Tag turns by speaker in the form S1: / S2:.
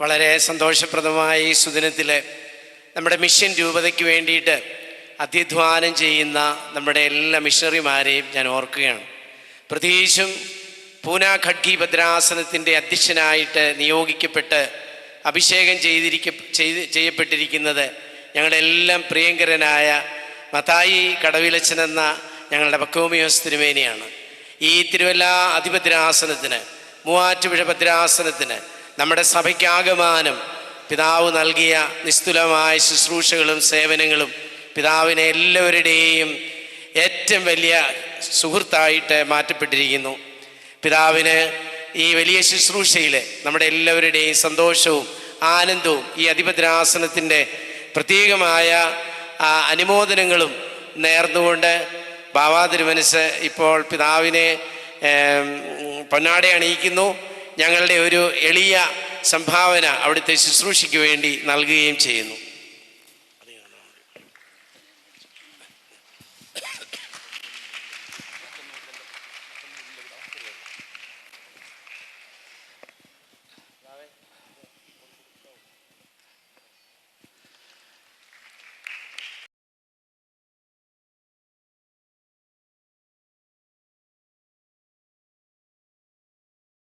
S1: വളരെ സന്തോഷപ്രദമായ ഈ സുദിനത്തിൽ നമ്മുടെ മിഷൻ രൂപതയ്ക്ക് വേണ്ടിയിട്ട് അധ്യധ്വാനം ചെയ്യുന്ന നമ്മുടെ എല്ലാ മിഷണറിമാരെയും ഞാൻ ഓർക്കുകയാണ്. പ്രത്യേകിച്ചും പൂന ഖഡ്ഗി ഭദ്രാസനത്തിന്റെ അധ്യക്ഷനായിട്ട് നിയോഗിക്കപ്പെട്ട് അഭിഷേകം ചെയ്തിരിക്ക ചെയ്ത് ചെയ്യപ്പെട്ടിരിക്കുന്നത് ഞങ്ങളുടെ എല്ലാം പ്രിയങ്കരനായ മതായി കടവിലച്ചൻ എന്ന ഞങ്ങളുടെ ബക്കോമിയോസ് തിരുമേനിയാണ്. ഈ തിരുവല്ല അധിപദ്രാസനത്തിന് മൂവാറ്റുപുഴ ഭദ്രാസനത്തിന് നമ്മുടെ സഭയ്ക്കാകമാനം പിതാവ് നൽകിയ നിസ്തുലമായ ശുശ്രൂഷകളും സേവനങ്ങളും പിതാവിനെ എല്ലാവരുടെയും ഏറ്റവും വലിയ സുഹൃത്തായിട്ട് മാറ്റപ്പെട്ടിരിക്കുന്നു. പിതാവിന് ഈ വലിയ ശുശ്രൂഷയിൽ നമ്മുടെ എല്ലാവരുടെയും സന്തോഷവും ആനന്ദവും ഈ അധിപദ്രാസനത്തിന്റെ പ്രത്യേകമായ അനുമോദനങ്ങളും നേർന്നുകൊണ്ട് ബാവാതിരുമനസ് ഇപ്പോൾ പിതാവിനെ പൊന്നാടെ അണിയിക്കുന്നു. ഞങ്ങളുടെ ഒരു എളിയ സംഭാവന അവിടുത്തെ ശുശ്രൂഷയ്ക്ക് വേണ്ടി നൽകുകയും ചെയ്യുന്നു.